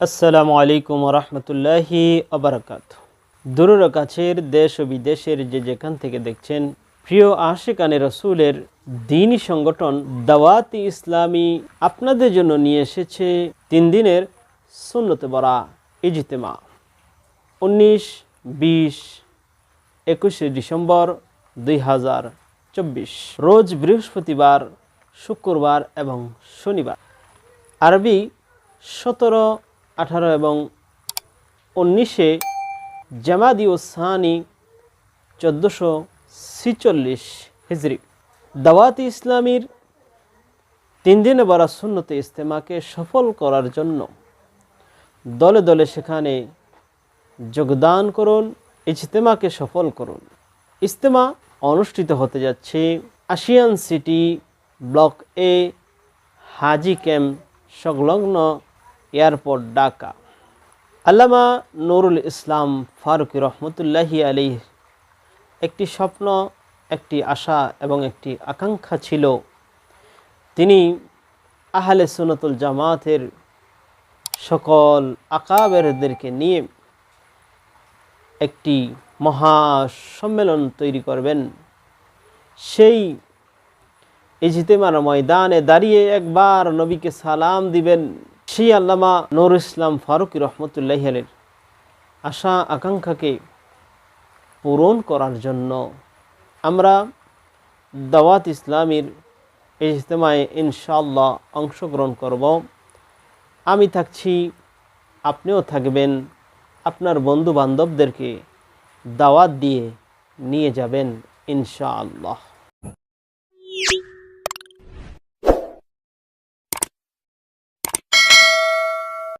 আসসালামু আলাইকুম রহমতুল্লাহি আবরকাত দূরের কাছের দেশ ও বিদেশের যে যেখান থেকে দেখছেন, প্রিয় আশেকানে রসুলের দিনী সংগঠন দাওয়াতি ইসলামী আপনাদের জন্য নিয়ে এসেছে তিন দিনের সুন্নত বরা, ইজতেমা। উনিশ, বিশ, একুশে ডিসেম্বর দুই হাজার চব্বিশ। রোজ বৃহস্পতিবার, শুক্রবার এবং শনিবার। আরবি সতেরো, আঠারো এবং উনিশে জামাদি ও সানি চোদ্দোশো ছিচল্লিশ হিজরি। দাওয়াতি ইসলামীর তিন দিনে বড় সুন্নতে ইস্তেমাকে সফল করার জন্য দলে দলে সেখানে যোগদান করুন, ইজতেমাকে সফল করুন। ইজতেমা অনুষ্ঠিত হতে যাচ্ছে Ashiyan city block A, Haji camp সংলগ্ন এয়ারপোর্ট ঢাকা। আল্লামা নুরুল ইসলাম ফারুক রহমতুল্লাহি আলী একটি স্বপ্ন, একটি আশা এবং একটি আকাঙ্ক্ষা ছিল। তিনি আহলে সুনতুল জামাতের সকল আকাবেরদেরকে নিয়ে একটি মহা সম্মেলন তৈরি করবেন। সেই ইজতেমার ময়দানে দাঁড়িয়ে একবার নবীকে সালাম দিবেন সেই আল্লামা নুর ইসলাম ফারুক রহমতুল্লাহ আশা, আকাঙ্ক্ষাকে পূরণ করার জন্য আমরা দাওয়াত ইসলামীর ইজতেমায় ইনশাল্লাহ অংশগ্রহণ করব। আমি থাকছি, আপনিও থাকবেন, আপনার বন্ধু বান্ধবদেরকে দাওয়াত দিয়ে নিয়ে যাবেন ইনশাআল্লাহ।